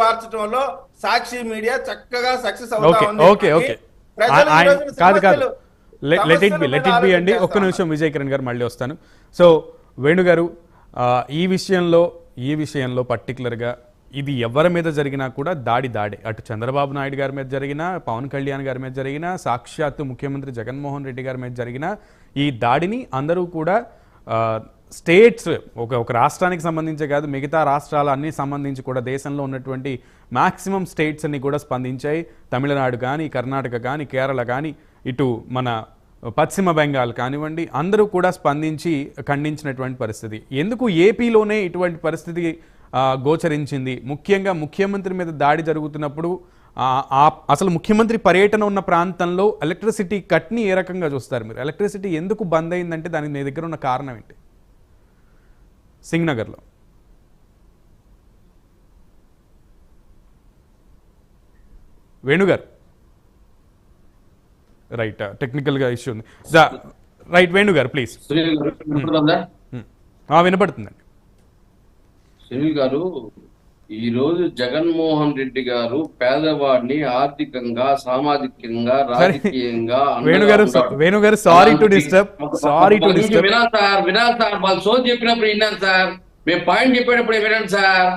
మార్చడంలో సాక్షి మీడియా చక్కగా సక్సెస్ అవుతా ఓకే ఉంది. ఓకే కానీ ఓకే. ప్రజలు ఈ ఆయన రోజున కాదు let it be let it be అండి. ఒక్క నిమిషం విజయ్ కిరణ్ గారు మళ్ళీ వస్తాను. సో వేణు గారు ఈ విషయంలో ఈ విషయంలో పర్టికులర్గా ఇది ఎవరి మీద జరిగినా కూడా దాడి దాడే. అటు చంద్రబాబు నాయుడు గారి మీద జరిగినా పవన్ కళ్యాణ్ గారి మీద జరిగినా సాక్షాత్తు ముఖ్యమంత్రి జగన్మోహన్ రెడ్డి గారి మీద జరిగిన ఈ దాడిని అందరూ కూడా ఆ, స్టేట్స్ ఒక ఒక రాష్ట్రానికి సంబంధించే కాదు మిగతా రాష్ట్రాలు అన్ని సంబంధించి కూడా దేశంలో ఉన్నటువంటి మ్యాక్సిమం స్టేట్స్ అన్ని కూడా స్పందించాయి. తమిళనాడు కానీ కర్ణాటక కానీ కేరళ కానీ ఇటు మన పశ్చిమ బెంగాల్ కానివ్వండి అందరూ కూడా స్పందించి ఖండించినటువంటి పరిస్థితి. ఎందుకు ఏపీలోనే ఇటువంటి పరిస్థితి గోచరించింది? ముఖ్యంగా ముఖ్యమంత్రి మీద దాడి జరుగుతున్నప్పుడు ఆ, అసలు ముఖ్యమంత్రి పర్యటన ఉన్న ప్రాంతంలో ఎలక్ట్రిసిటీ కట్ని ఏ రకంగా చూస్తారు మీరు? ఎలక్ట్రిసిటీ ఎందుకు బంద్ అయిందంటే దానికి మీ దగ్గర ఉన్న కారణం ఏంటి? సింగ్నగర్లో. వేణుగారు. రైట్ టెక్నికల్గా ఇష్యూ ఉంది. రైట్ వేణుగారు ప్లీజ్? వినపడుతుందండి. సునీల్ గారు ఈ రోజు జగన్మోహన్ రెడ్డి గారు పేదవాడిని ఆర్థికంగా సామాజికంగా రాజకీయంగా వేణుగారు. వేణుగారు sorry to disturb sorry to disturb వినాలి సార్ వినాలి సార్ వాళ్ళు సోది చెప్పినప్పుడు విన్నాను సార్. మేము పాయింట్ చెప్పేటప్పుడు వినండి సార్.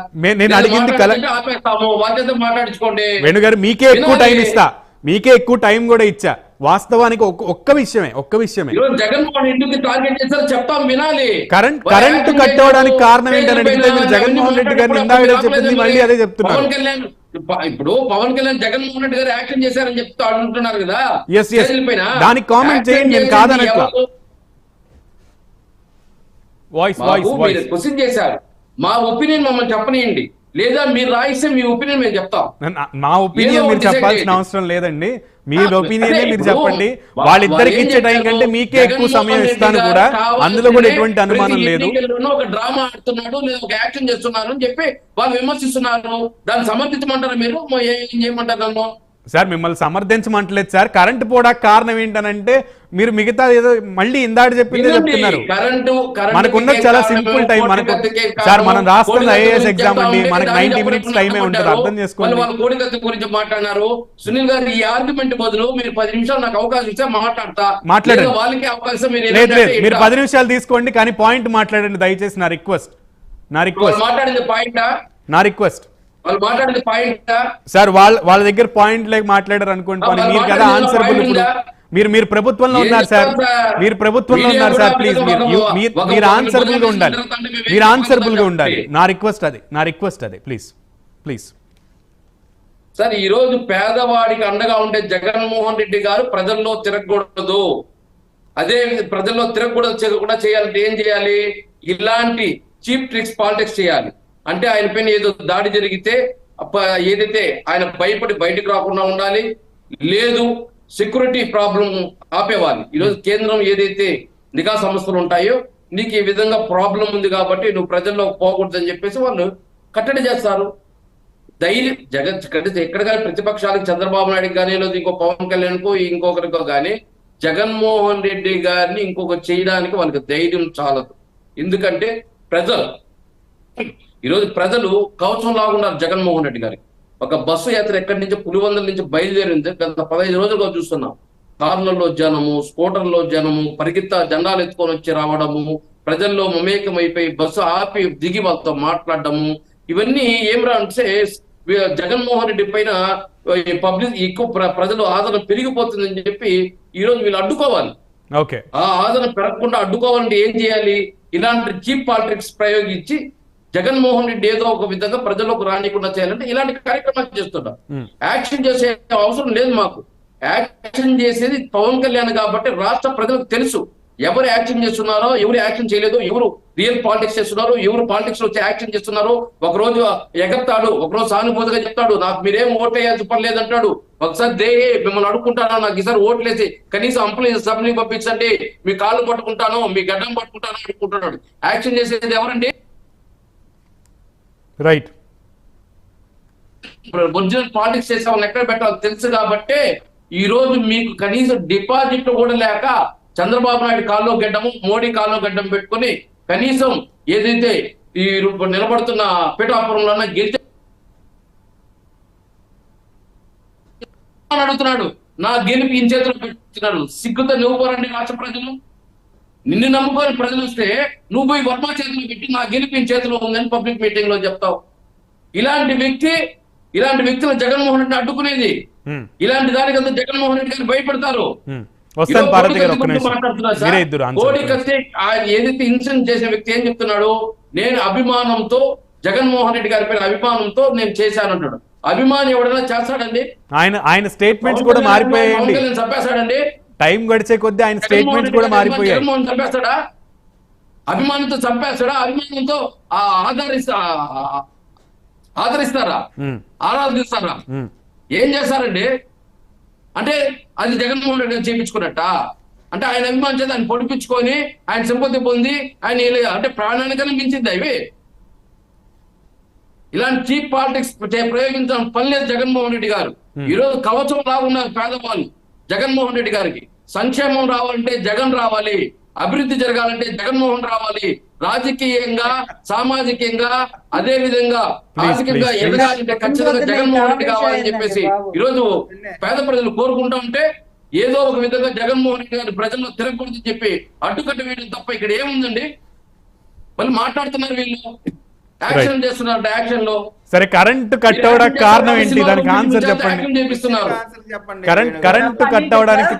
నేను అడిగింది ఆపేస్తాము వాళ్ళతో మాట్లాడించుకోండి. వేణుగారు మీకే ఎక్కువ. టైం ఇస్తా. మీకే ఎక్కువ టైం కూడా ఇచ్చా. వాస్తవానికి ఒక్క ఒక్క విషయమే ఒక్క విషయమే. జగన్మోహన్ ఎందుకు టార్గెట్ చేశారో చెప్తాం వినాలి. కరెంట్ కరెంట్ కట్ అవ్వడానికి చేయలేదు. కారణం ఏంటని అడిగితే మీరు అవన్నీ జగన్మోహన్ రెడ్డి గారిని ఇందాక చెప్పింది మళ్ళీ అదే చెప్తున్నారు. పవన్ కళ్యాణ్ ఇప్పుడు పవన్ కళ్యాణ్ జగన్మోహన్ రెడ్డి గారు యాక్షన్ చేశారని చెప్తూ అంటున్నారు కదా. దానికి యాక్షన్ చేయండి, నేను కాదనట్లా. వాయిస్ వాయిస్ క్వశ్చన్ చేశారు. మా ఒపీనియన్ మమ్మల్ని చెప్పనియండి. లేదా మీరు రాయిస్తే మీ ఒపీనియన్ మేము చెప్తాం. నా ఒపీనియన్ మీరు చెప్పాల్సిన అవసరం లేదండి. మీ ఒపీనియన్ మీరు చెప్పండి. వాళ్ళిద్దరికి ఇచ్చే టైం? కంటే మీకే ఎక్కువ సమయం ఇస్తాను కూడా అందులో కూడా ఎటువంటి అనుమానం లేదు. ఒక డ్రామా ఆడుతున్నాడు లేదా ఒక యాక్షన్ చేస్తున్నారు అని చెప్పి వాళ్ళు విమర్శిస్తున్నారు. దాన్ని సమర్థించమంటారా మీరు? మ- ఏం చేయమంటారు నన్ను సార్ మిమ్మల్ని సమర్థించమంటలేదు సార్. కరెంట్ పోవడానికి కారణం ఏంటనంటే మీరు మిగతా ఏదో మళ్ళీ ఇందాక చెప్పిందే చెప్తున్నారు. మనకున్న చాలా సింపుల్ టైం మనకు సార్ మనం రాస్తున్న ఐఏఎస్ ఎగ్జామ్ అండి మనకు నైన్టీ మినిట్స్ టైమే ఉంటుంది మాట్లాడారు. అర్థం చేసుకోండి. వాళ్ళు వాళ్ళు కోడి కత్తి గురించి మాట్లాడినారు. సునీల్ గారు ఈ ఆర్గ్యుమెంట్ బదులు మీరు పది నిమిషాలు నాకు అవకాశం ఇస్తే మాట్లాడతా. మాట్లాడండి. లేదా వాళ్ళకి అవకాశం మీరు లేదు లేదు మీరు. పది నిమిషాలు తీసుకోండి కానీ పాయింట్ మాట్లాడండి దయచేసి నా రిక్వెస్ట్ నా రిక్వెస్ట్ మాట్లాడింది పాయింట్ నా రిక్వెస్ట్ వాళ్ళు మాట్లాడింది పాయింట్ సార్ వాళ్ళ వాళ్ళ దగ్గర పాయింట్ లేక మాట్లాడారు అనుకోండి మీరు కదా మాట్లాడిన మీరు మీరు ప్రభుత్వంలో ఉన్నారు సార్? మీరు ప్రభుత్వంలో ఉన్నారు సార్ ప్లీజ్ మీరు ఆన్సరబుల్గా ఉండాలి. మీరు ఆన్సరబుల్గా? ఉండాలి. నా రిక్వెస్ట్ అది. నా రిక్వెస్ట్ అది. ప్లీజ్ ప్లీజ్ సార్ ఈ రోజు పేదవాడికి అండగా ఉండే జగన్మోహన్ రెడ్డి గారు ప్రజల్లో తిరగకూడదు. అదే ప్రజల్లో తిరగకూడదు చేయకుండా చేయాలంటే ఏం చేయాలి? ఇలాంటి చీప్ ట్రిక్స్ పాలిటిక్స్ చేయాలి. అంటే ఆయన పైన ఏదో దాడి జరిగితే ఏదైతే ఆయన భయపడి బయటకు రాకుండా ఉండాలి. లేదు సెక్యూరిటీ ప్రాబ్లం ఆపేవాలి. ఈరోజు కేంద్రం ఏదైతే నిఘా సంస్థలు ఉంటాయో నీకు ఈ విధంగా ప్రాబ్లం ఉంది కాబట్టి నువ్వు ప్రజల్లో పోకూడదని చెప్పేసి వాళ్ళు కట్టడి చేస్తారు. ధైర్యం జగన్ ఎక్కడ ఎక్కడ కానీ ప్రతిపక్షాలకు చంద్రబాబు నాయుడు కానీ లేదా ఇంకో పవన్ కళ్యాణ్కో ఇంకొకరికో కానీ జగన్మోహన్ రెడ్డి గారిని ఇంకొక చేయడానికి వాళ్ళకి ధైర్యం చాలదు. ఎందుకంటే ప్రజలు ఈరోజు ప్రజలు కవచం లాగున్నారు జగన్మోహన్ రెడ్డి గారికి. ఒక బస్సు యాత్ర ఎక్కడి నుంచి పులివందల నుంచి బయలుదేరింది? గత పదహైదు రోజులుగా చూస్తున్నాం. కార్లలో జనము స్కూటర్లో జనము పరిగెత్త జెండాలు ఎత్తుకొని వచ్చి రావడము ప్రజల్లో మమేకమైపోయి బస్సు ఆపి దిగి వాళ్ళతో మాట్లాడడము ఇవన్నీ ఏం రా అంటే జగన్మోహన్ రెడ్డి పైన పబ్లిక్ ఎక్కువ ప్ర- ప్రజలు ఆదరణ పెరిగిపోతుందని చెప్పి ఈ రోజు వీళ్ళు అడ్డుకోవాలి. ఓకే. ఆ ఆదరణ పెరగకుండా అడ్డుకోవాలంటే ఏం చేయాలి? ఇలాంటి చీప్ పాలిటిక్స్ ప్రయోగించి జగన్మోహన్ రెడ్డి ఏదో ఒక విధంగా ప్రజలకు రానికుండా చేయాలంటే ఇలాంటి కార్యక్రమాలు Hmm. యాక్షన్ చేసే అవసరం లేదు మాకు. యాక్షన్ చేసేది పవన్ కళ్యాణ్ కాబట్టి రాష్ట్ర ప్రజలకు తెలుసు. ఎవరు యాక్షన్ చేస్తున్నారో ఎవరు యాక్షన్ చేయలేదు ఎవరు రియల్ పాలిటిక్స్ చేస్తున్నారు ఎవరు పాలిటిక్స్లో యాక్షన్ చేస్తున్నారు ఒక రోజు ఎగతాడు ఒక రోజు సానుభూతిగా చెప్తాడు. నాకు మీరేం ఓట్లు వేయాల్సి పని లేదంటాడు ఒకసారి దే మిమ్మల్ని అడుక్కుంటాను? నాకు ఈసారి ఓట్లేసి కనీసం అంపులు సభ్యుని పంపించండి. మీ కాళ్ళు పట్టుకుంటాను మీ గడ్డం పట్టుకుంటాను అనుకుంటున్నాడు యాక్షన్ చేసేది ఎవరండి? రైట్ ఒరిజినల్ పాలిటిక్స్ ఎక్కడ పెట్టాలో తెలుసు కాబట్టి ఈ రోజు మీకు కనీసం డిపాజిట్లు కూడా లేక చంద్రబాబు నాయుడు కాల్లో గడ్డము మోడీ కాల్లో గడ్డం పెట్టుకుని కనీసం ఏదైతే ఈ నిలబడుతున్న పిఠాపురంలో గెలిచి అడుగుతున్నాడు. నా గెలిపి ఇంచేతులు పెట్టుతున్నాడు సిగ్గుతో నువ్వు రాష్ట్ర ప్రజలు. నిన్ను నమ్ముకొని ప్రజలు వస్తే నువ్వు పోయి వర్మ చేతిలో పెట్టి నా గెలుపు ఈ చేతిలో ఉందని పబ్లిక్ మీటింగ్లో చెప్తావు. ఇలాంటి వ్యక్తి ఇలాంటి వ్యక్తులను జగన్మోహన్ రెడ్డి అడ్డుకునేది. ఇలాంటి దానికంతా జగన్మోహన్ రెడ్డి గారు భయపడతారు? కోడి కత్తి ఆయన ఏదైతే ఇన్సిడెంట్ చేసిన వ్యక్తి ఏం చెప్తున్నాడు? నేను అభిమానంతో జగన్మోహన్ రెడ్డి గారి పైన అభిమానంతో నేను చేశానంటాడు అభిమాని ఎవడైనా చేస్తాడండి? ఆయన ఆయన స్టేట్మెంట్స్ కూడా పవన్ కళ్యాణ్ టైం గడిచే కొద్దీ ఆయన స్టేట్మెంట్స్ రెడ్డి కూడా మారిపోయాయి. చంపేస్తాడా? అభిమానంతో చంపేస్తాడా? అభిమానంతో ఆ ఆదరిస్తా ఆదరిస్తారా? ఆరాధిస్తారా. ఏం చేస్తారండి? అంటే అది జగన్మోహన్ రెడ్డి గారు చేయించుకున్నట్ట? అంటే ఆయన అభిమానం చేత ఆయన పొడిపించుకొని ఆయన సింపతి పొంది ఆయన అంటే ప్రాణానికన్నా మించింది అవి ఇలాంటి చీప్ పాలిటిక్స్ ప్రయోగించడం పని లేదు జగన్మోహన్ రెడ్డి గారు. ఈ రోజు కవచం లాగున్నారు పేదవాళ్ళు. జగన్మోహన్ రెడ్డి గారికి. సంక్షేమం రావాలంటే జగన్ రావాలి. అభివృద్ధి జరగాలంటే జగన్మోహన్ రావాలి. రాజకీయంగా సామాజికంగా అదే విధంగా ఆర్థికంగా ఎదగాలంటే ఖచ్చితంగా జగన్మోహన్ రెడ్డి కావాలని చెప్పేసి ఈ రోజు పేద ప్రజలు కోరుకుంటా ఉంటే ఏదో ఒక విధంగా జగన్మోహన్ రెడ్డి గారి ప్రజల్లో తిరగకూడదు చెప్పి అడ్డుకట్ట వేయడం తప్ప ఇక్కడ ఏముందండి? మళ్ళీ మాట్లాడుతున్నారు వీళ్ళు. యాక్షన్ చేస్తున్నారు యాక్షన్లో సరే కరెంట్ కట్ అవడానికి కారణం ఏంటి దానికి ఆన్సర్ చెప్పండి కరెంట్. కరెంట్ కట్ అవడానికి